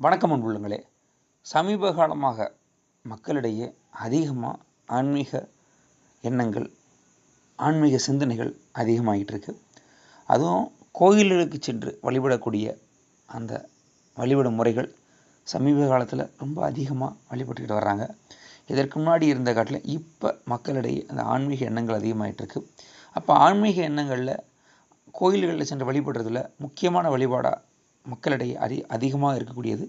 வணக்கம் அன்புள்ளங்களே. சமீப காலமாக மக்களிடையே அதிகமாக ஆன்மீக எண்ணங்கள் ஆன்மீக சிந்தனைகள் அதிகமாகிட்டு இருக்கு அதுவும் கோயில்களுக்கு சென்று வழிபடக்கூடிய அந்த வழிபடும் முறைகள் சமீப காலத்தில் ரொம்ப அதிகமாக வழிபட்டுக்கிட்டு வர்றாங்க. இதற்கு முன்னாடி இருந்த காட்டில் இப்போ மக்களிடையே அந்த ஆன்மீக எண்ணங்கள் அதிகமாகிட்டு இருக்கு அப்போ ஆன்மீக எண்ணங்களில் கோயில்களில் சென்று வழிபடுறதுல முக்கியமான வழிபாடாக மக்களிடையே அதி அதிகமாக இருக்கக்கூடியது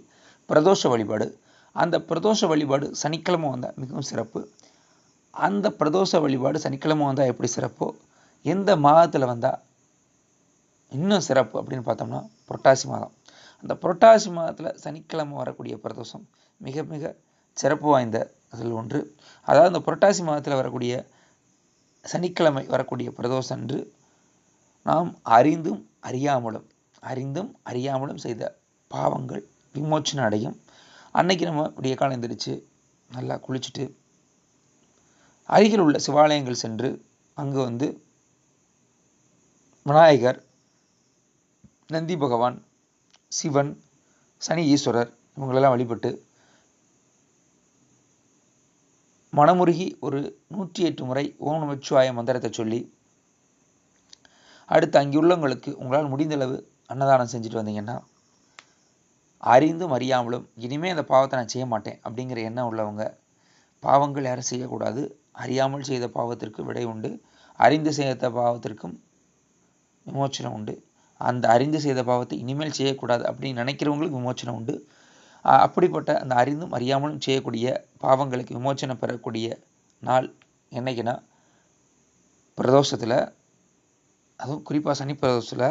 பிரதோஷ வழிபாடு. அந்த பிரதோஷ வழிபாடு சனிக்கிழமை வந்தால் மிகவும் சிறப்பு. அந்த பிரதோஷ வழிபாடு சனிக்கிழமை வந்தால் எப்படி சிறப்போ எந்த மாதத்தில் வந்தால் இன்னும் சிறப்பு அப்படின்னு பார்த்தோம்னா புரட்டாசி மாதம். அந்த புரட்டாசி மாதத்தில் சனிக்கிழமை வரக்கூடிய பிரதோஷம் மிக மிக சிறப்பு வாய்ந்த அதில் ஒன்று. அதாவது இந்த புரட்டாசி மாதத்தில் வரக்கூடிய சனிக்கிழமை வரக்கூடிய பிரதோஷம் என்று நாம் அறிந்தும் அறியாமலும் அறிந்தும் அறியாமலும் செய்த பாவங்கள் விமோச்சனம் அடையும். அன்னைக்கு நம்ம விடிய காலம் எந்திரிச்சு நல்லா குளிச்சுட்டு அருகில் உள்ள சிவாலயங்கள் சென்று அங்கு வந்து விநாயகர் நந்தி பகவான் சிவன் சனி ஈஸ்வரர் இவங்களெல்லாம் வழிபட்டு மனமுருகி ஒரு நூற்றி எட்டு முறை ஓம் நமச்சிவாய மந்திரத்தை சொல்லி அடுத்து அங்குள்ளவங்களுக்கு உங்களால் முடிந்தளவு அன்னதானம் செஞ்சுட்டு வந்தீங்கன்னா அறிந்தும் அறியாமலும் இனிமேல் அந்த பாவத்தை நான் செய்ய மாட்டேன் அப்படிங்கிற எண்ணம் உள்ளவங்க பாவங்கள் யாரும் செய்யக்கூடாது. அறியாமல் செய்த பாவத்திற்கு விடை உண்டு. அறிந்து செய்த பாவத்திற்கும் விமோச்சனம் உண்டு. அந்த அறிந்து செய்த பாவத்தை இனிமேல் செய்யக்கூடாது அப்படின்னு நினைக்கிறவங்களுக்கு விமோச்சனம் உண்டு. அப்படிப்பட்ட அந்த அறிந்தும் அறியாமலும் செய்யக்கூடிய பாவங்களுக்கு விமோச்சனம் பெறக்கூடிய நாள் என்னைக்குன்னா பிரதோஷத்தில் அதுவும் குறிப்பாக சனி பிரதோஷத்தில்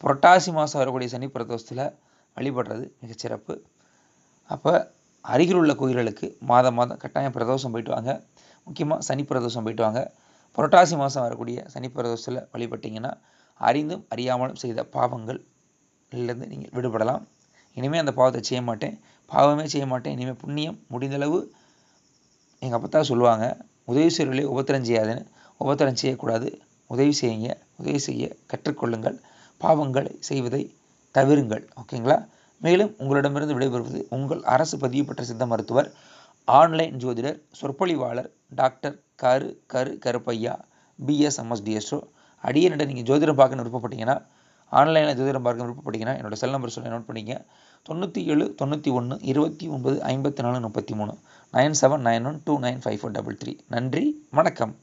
புரட்டாசி மாதம் வரக்கூடிய சனி பிரதோஷத்தில் வழிபடுறது மிகச்சிறப்பு அப்போ அருகில் உள்ள கோயில்களுக்கு மாதம் மாதம் கட்டாயம் பிரதோஷம் போயிட்டு வாங்க. முக்கியமாக சனி பிரதோஷம் போயிட்டு வாங்க. புரட்டாசி மாதம் வரக்கூடிய சனி பிரதோஷத்தில் வழிபட்டிங்கன்னா அறிந்தும் அறியாமலும் செய்த பாவங்கள் இருந்து நீங்கள் விடுபடலாம். இனிமேல் அந்த பாவத்தை செய்ய மாட்டேன். பாவமே செய்ய மாட்டேன். இனிமேல் புண்ணியம் முடிந்தளவு எங்கள் அப்பத்தா சொல்லுவாங்க உதவி செய்வர்களே உபத்திரம் செய்யாதுன்னு. உபத்திரம் செய்யக்கூடாது. உதவி செய்யுங்க. உதவி செய்ய கற்றுக்கொள்ளுங்கள். பாவங்களை செய்வதை தவிருங்கள். ஓகேங்களா மேலும் உங்களிடமிருந்து விடைபெறுவது உங்கள் அரசு பதிவு பெற்ற சித்த மருத்துவர் ஆன்லைன் ஜோதிடர் சொற்பொழிவாளர் டாக்டர் கரு கரு கருப்பையா பிஎஸ்எம்எஸ்டிஎஸ்ஓ அடியனிடம் நீங்கள் ஜோதிடம் பார்க்கணும் விருப்பப்பட்டீங்கன்னா ஆன்லைனில் ஜோதிடம் பார்க்க விருப்பப்பட்டீங்கன்னா என்னோடய செல் நம்பர் சொல்லி நோட் பண்ணிங்க தொண்ணூற்றி ஏழு தொண்ணூற்றி ஒன்று இருபத்தி ஒன்பது ஐம்பத்தி நாலு முப்பத்தி மூணு nine seven nine one two nine five four double three. நன்றி வணக்கம்.